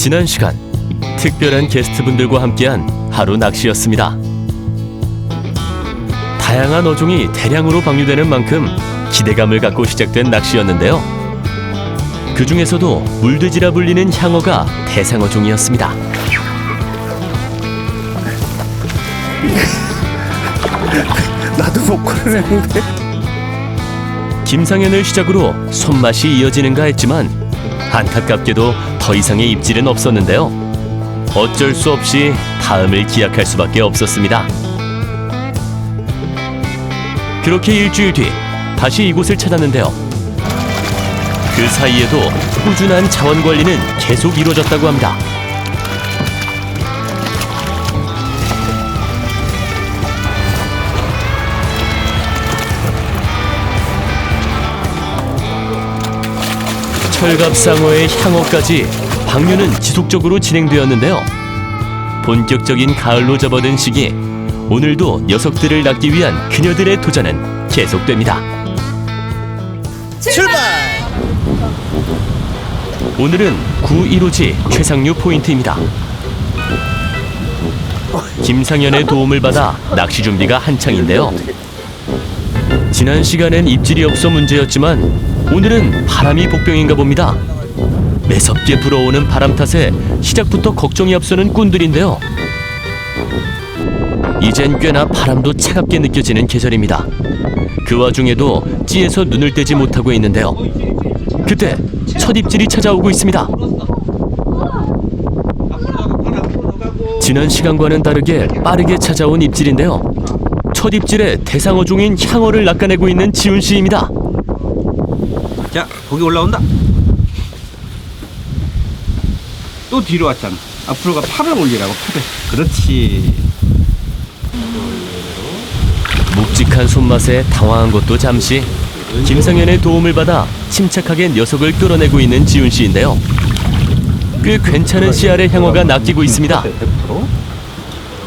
지난 시간 특별한 게스트분들과 함께한 하루 낚시였습니다. 다양한 어종이 대량으로 방류되는 만큼 기대감을 갖고 시작된 낚시였는데요. 그 중에서도 물돼지라 불리는 향어가 대상어종이었습니다. 나도 못 걸어내는데. 김상현을 시작으로 손맛이 이어지는가 했지만 안타깝게도 더 이상의 입질은 없었는데요. 어쩔 수 없이 다음을 기약할 수밖에 없었습니다. 그렇게 일주일 뒤 다시 이곳을 찾았는데요. 그 사이에도 꾸준한 자원 관리는 계속 이루어졌다고 합니다. 철갑상어의 향어까지 방류는 지속적으로 진행되었는데요. 본격적인 가을로 접어든 시기 오늘도 녀석들을 낳기 위한 그녀들의 도전은 계속됩니다. 출발! 오늘은 915지 최상류 포인트입니다. 김상현의 도움을 받아 낚시 준비가 한창인데요. 지난 시간엔 입질이 없어 문제였지만 오늘은 바람이 복병인가 봅니다. 매섭게 불어오는 바람 탓에 시작부터 걱정이 앞서는 꾼들인데요. 이젠 꽤나 바람도 차갑게 느껴지는 계절입니다. 그 와중에도 찌에서 눈을 떼지 못하고 있는데요. 그때 첫 입질이 찾아오고 있습니다. 지난 시간과는 다르게 빠르게 찾아온 입질인데요. 첫 입질에 대상어종인 향어를 낚아내고 있는 지훈 씨입니다. 자, 고기 올라온다. 또 뒤로 왔잖아. 앞으로 가 팔을 올리라고, 팔을. 그렇지. 묵직한 손맛에 당황한 것도 잠시 김상현의 도움을 받아 침착하게 녀석을 끌어내고 있는 지훈 씨인데요. 꽤 괜찮은 씨알의 향어가 낚이고 있습니다. 100%.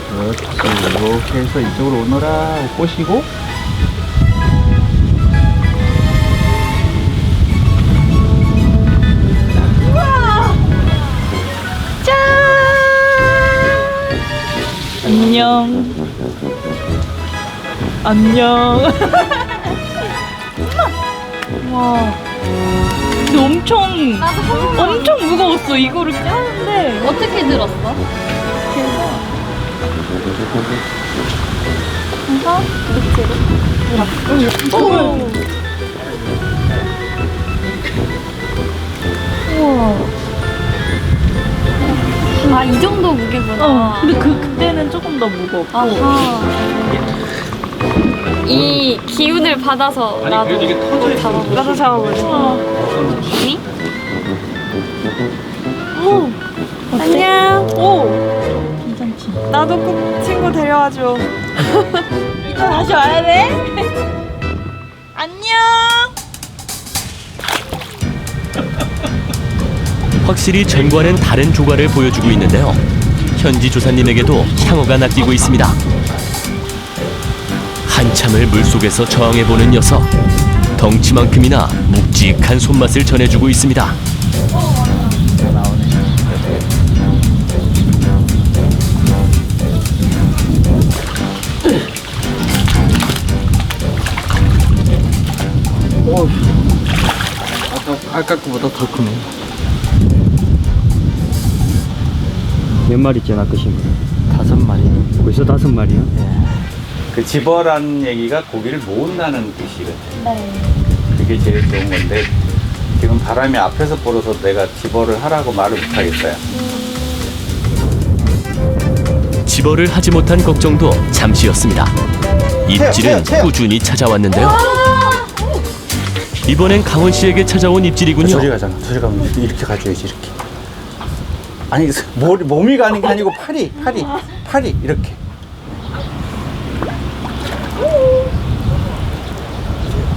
그렇지. 이렇게 해서 이쪽으로 오너라 꼬시고. 안녕. 와. 근데 엄청 엄청 무거웠어. 이거를 짜는데 어떻게 들었어? 오. 아, 이 정도 무게구나. 어. 근데 그 그때는 조금 더 무거웠고. 아하. 이 기운을 받아서 나도 이게 터져 잡아보고 나도 잡아보자. 싶니? 오. 안녕. 오. 괜찮지. 나도 꼭 친구 데려와줘. 또 다시 와야 돼? 안녕. 확실히 전과는 다른 조과를 보여주고 있는데요. 현지 조사님에게도 향어가 낚이고 있습니다. 한참을 물속에서 저항해보는 녀석. 덩치만큼이나 묵직한 손맛을 전해주고 있습니다. 아까, 아까 거보다 더 크네. 몇 마리째 낚으신 거예요? 다섯 마리. 벌써 다섯 마리요? 그 집어라는 얘기가 고기를 모은다는 뜻이거든. 네. 그게 제일 좋은 건데 지금 바람이 앞에서 불어서 내가 집어를 하라고 말을 못 하겠어요. 집어를 하지 못한 걱정도 잠시였습니다. 입질은 꾸준히 찾아왔는데요. 이번엔 강원 씨에게 찾아온 입질이군요. 저리 가잖아. 저리 가면 이렇게 가줘야지 이렇게. 아니 머리 몸이 가는 게 아니고 팔이 팔이 팔이 이렇게.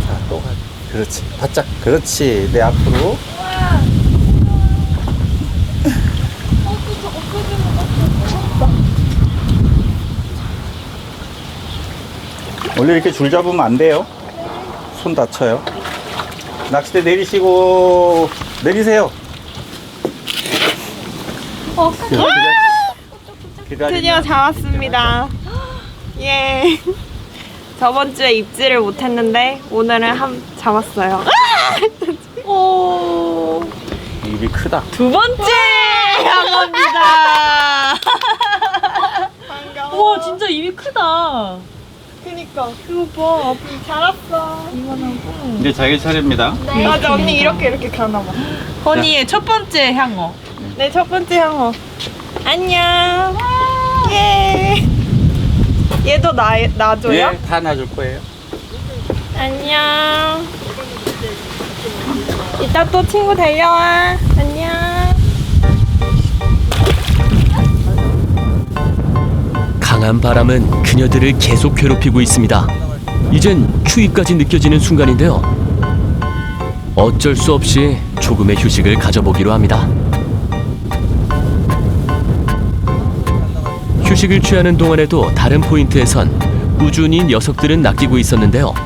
자, 또 가. 그렇지. 바짝. 그렇지. 내 앞으로. 원래 이렇게 줄 잡으면 안 돼요. 손 다쳐요. 낚싯대 내리시고 내리세요. 드디어 잡았습니다. 예. 저번 주에 입질을 못했는데 오늘은 한 잡았어요. 오. 입이 크다. 두 번째 향어입니다. 와 진짜 입이 크다. 그니까 이거 봐 앞이 자랐어. 이제 자기 차례입니다. 맞아 언니 이렇게 이렇게 가나 봐. 허니의 첫 번째 향어. 네첫 번째 향어. 안녕. 예. 얘도 나 놔줘요? 예, 다 놔줄 거예요. 안녕. 이따 또 친구 데려와. 안녕. 강한 바람은 그녀들을 계속 괴롭히고 있습니다. 이젠 추위까지 느껴지는 순간인데요. 어쩔 수 없이 조금의 휴식을 가져보기로 합니다. 휴식을 취하는 동안에도 다른 포인트에선 꾸준히 녀석들은 낚이고 있었는데요.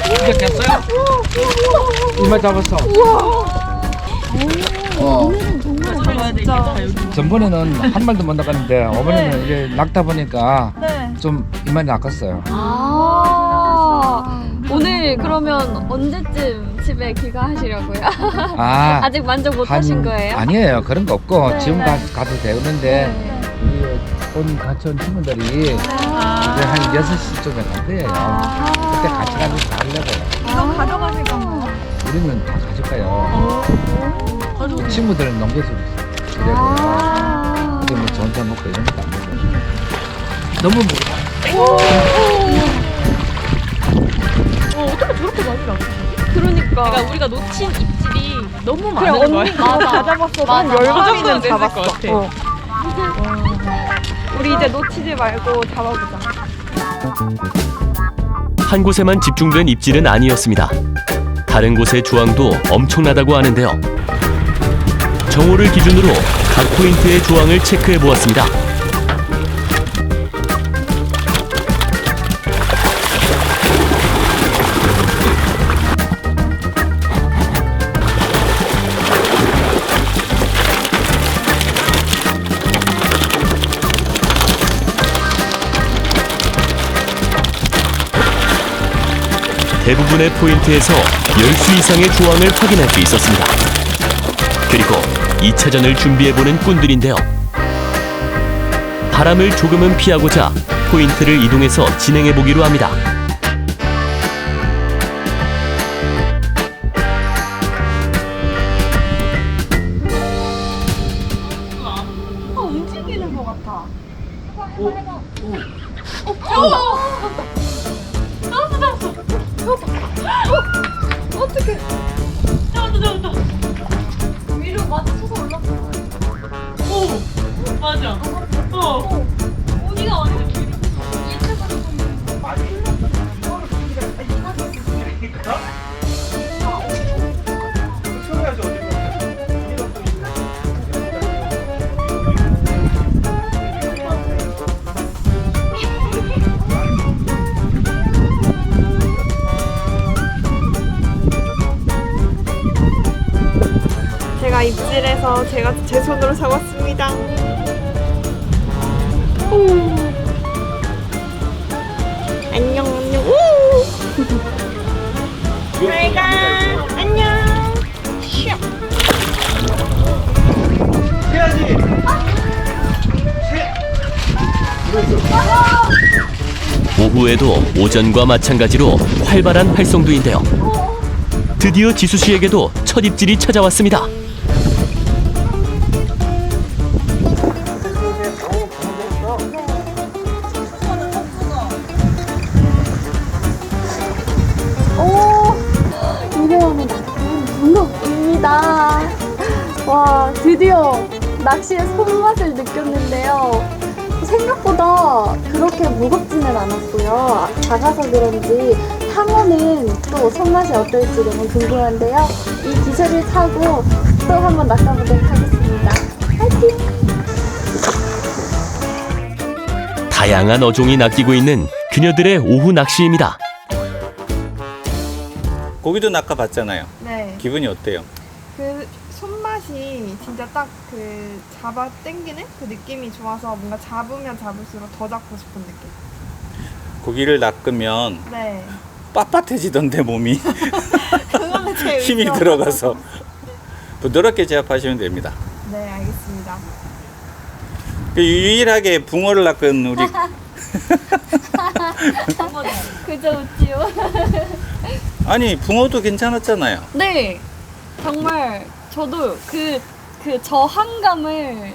이제 됐어요? 얼마 잡았어? 어. 전번에는 한 말도 못 나갔는데 이번에는 이제 낙다 보니까 네. 좀 이만이 낚았어요. 아 오늘 그러면 언제쯤 집에 귀가하시려고요? 아, 아직 만족 못 하신 거예요? 아니에요. 그런 거 없고 네, 지금 네. 가, 가도 되는데 네. 우리 온 같이 온 친구들이 이제 한 6시쯤에 갈 거예요. 아. 가면서 하려고요. 이거 가져가실 건가요? 우리는 다 가져가요. 친구들은 넘겨주고 그래고요. 아. 근데 뭐저 혼자 먹고 이런 것도 안 먹고. 너무 무거워. 그러니까 그러니까 우리가 놓친 입질이 너무 그래 많은 거야. 언니가 다 잡았어. 한 맞아. 열그 마리는 정도는 됐을 잡았어. 것 같아. 어. 우리 이제 놓치지 말고 잡아보자. 한 곳에만 집중된 입질은 아니었습니다. 다른 곳의 조항도 엄청나다고 하는데요. 정오를 기준으로 각 포인트의 조항을 체크해 보았습니다. 대부분의 포인트에서 10수 이상의 조항을 확인할 수 있었습니다. 그리고 2차전을 준비해보는 꾼들인데요. 바람을 조금은 피하고자 포인트를 이동해서 진행해보기로 합니다. 맞아. 어. 제가 제 손으로 잡았습니다. 오. 안녕 안녕. 오. 잘가 안녕. 슉. 오후에도 오전과 마찬가지로 활발한 활성도인데요. 드디어 지수 씨에게도 첫 입질이 찾아왔습니다. 드디어 낚시의 손맛을 느꼈는데요. 생각보다 그렇게 무겁지는 않았고요. 작아서 그런지 상어는 또 손맛이 어떨지 너무 궁금한데요. 이 기세를 타고 또 한번 낚아보도록 하겠습니다. 화이팅! 다양한 어종이 낚이고 있는 그녀들의 오후 낚시입니다. 고기도 낚아봤잖아요. 네. 기분이 어때요? 그 손맛이 진짜 딱 그 잡아 당기는 그 느낌이 좋아서 뭔가 잡으면 잡을수록 더 잡고 싶은 느낌. 고기를 낚으면 네. 빳빳해지던데 몸이 그거는 제 힘이 의견. 들어가서 부드럽게 제압하시면 됩니다. 네, 알겠습니다. 그 유일하게 붕어를 낚은 우리 그저 웃지요. 아니 붕어도 괜찮았잖아요. 네, 정말 저도 그, 그 저항감을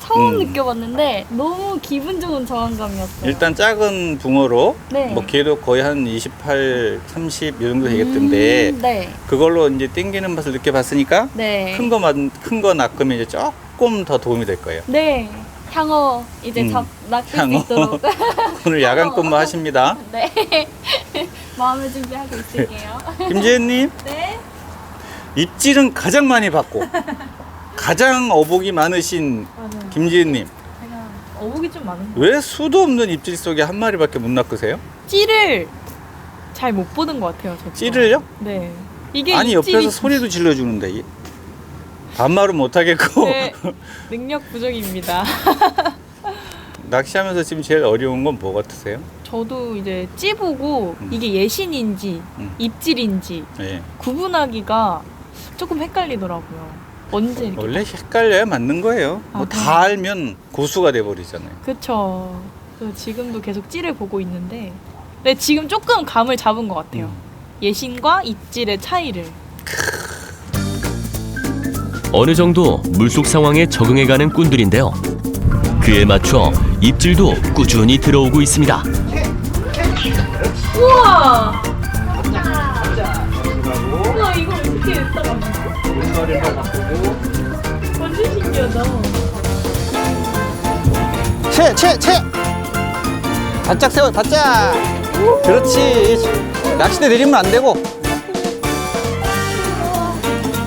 처음 음. 느껴봤는데 너무 기분 좋은 저항감이었어요. 일단 작은 붕어로 네. 뭐 걔도 거의 한 28, 30 이 정도 되겠던데 음, 네, 그걸로 이제 땡기는 맛을 느껴봤으니까 네. 큰 거만 큰거 낚으면 이제 조금 더 도움이 될 거예요. 네, 향어 이제 음, 잡 낚을 향어. 수 있도록 오늘 야간 근무 하십니다. 네 마음을 준비하고 있을게요. 김지혜님 네. 입질은 가장 많이 받고 가장 어복이 많으신 맞아요. 제가 어묵이 좀 많은 거. 왜 수도 없는 입질 속에 한 마리밖에 못 낚으세요? 찌를 잘 못 보는 것 같아요. 저 찌를요? 네. 이게 아니 입질이 옆에서 소리도 질러주는데 이- 반말은 못하겠고 네, 능력 부족입니다. 낚시하면서 지금 제일 어려운 건 뭐 같으세요? 저도 이제 찌 보고 음. 이게 예신인지 음. 입질인지 네. 구분하기가 조금 헷갈리더라고요. 언제 이렇게 원래 헷갈려야 맞는 거예요. 아, 뭐 다 알면 고수가 돼 버리잖아요. 그쵸. 그래서 지금도 계속 찌를 보고 있는데, 네 지금 조금 감을 잡은 것 같아요. 음. 예신과 입질의 차이를. 어느 정도 물속 상황에 적응해가는 꾼들인데요. 그에 맞춰 입질도 꾸준히 들어오고 있습니다. 우와 완전 신기하다. 채, 채, 채! 바짝 세워, 바짝! 그렇지. 낚싯대 내리면 안 되고.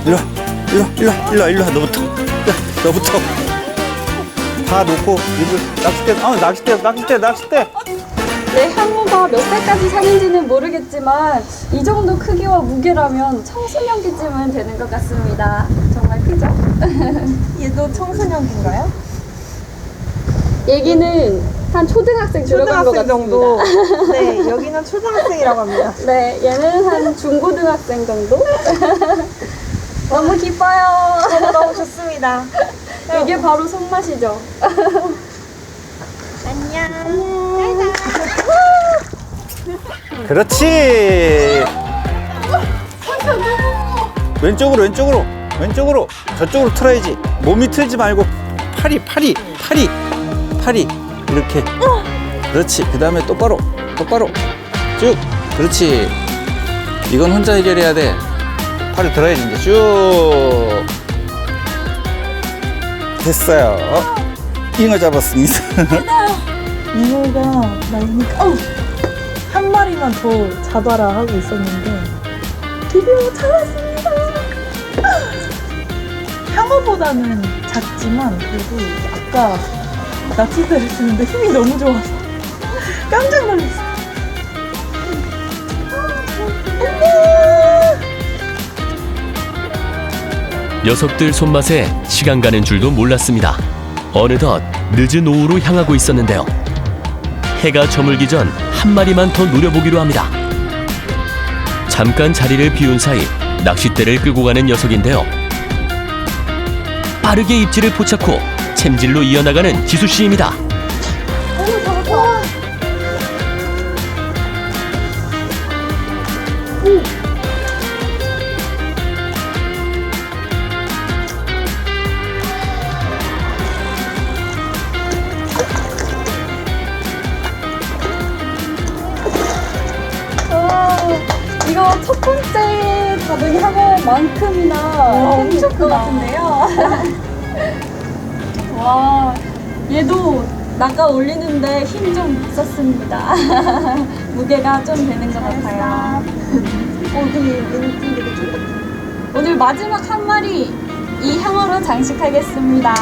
일로 와, 일로 와, 일로 와, 일로 와, 너부터. 야, 너부터. 다 놓고, 입을, 낚싯대, 아, 낚싯대, 낚싯대, 낚싯대. 네, 향어가 몇 살까지 사는지는 모르겠지만 이 정도 크기와 무게라면 청소년기쯤은 되는 것 같습니다. 정말 크죠? 얘도 청소년인가요? 얘기는 한 초등학생 들어간 것 같습니다. 네, 여기는 초등학생이라고 합니다. 네, 얘는 한 중고등학생 정도? 너무 기뻐요. 저도 너무 좋습니다. 이게 바로 손맛이죠. 그렇지. 왼쪽으로, 왼쪽으로, 왼쪽으로. 저쪽으로 틀어야지. 몸이 틀지 말고 팔이, 팔이, 팔이, 팔이 이렇게. 그렇지. 그 다음에 똑바로, 똑바로 쭉. 그렇지. 이건 혼자 해결해야 돼. 팔을 들어야지 이제 쭉. 됐어요. 잉어 잡았습니다. 나니까 어! 한 마리만 더 잡아라 하고 있었는데 드디어 잡았습니다. 향어보다는 작지만 그래도 아까 낚싯대를 쓰는데 힘이 너무 좋아서 깜짝 놀랐어요. 녀석들 손맛에 시간 가는 줄도 몰랐습니다. 어느덧 늦은 오후로 향하고 있었는데요. 해가 저물기 전 한 마리만 더 노려보기로 합니다. 잠깐 자리를 비운 사이 낚싯대를 끌고 가는 녀석인데요. 빠르게 입질을 포착후 챔질로 이어나가는 지수 씨입니다. 이 만큼이나 와, 엄청 큰 것 같은데요. 와, 얘도 나가 올리는데 힘좀 있었습니다. 무게가 좀 되는 것 같아요. 오늘 오늘 마지막 한 마리 이 향으로 장식하겠습니다.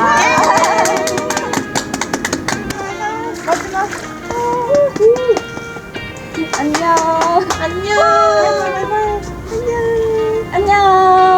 마지막. 안녕. 안녕. 안녕.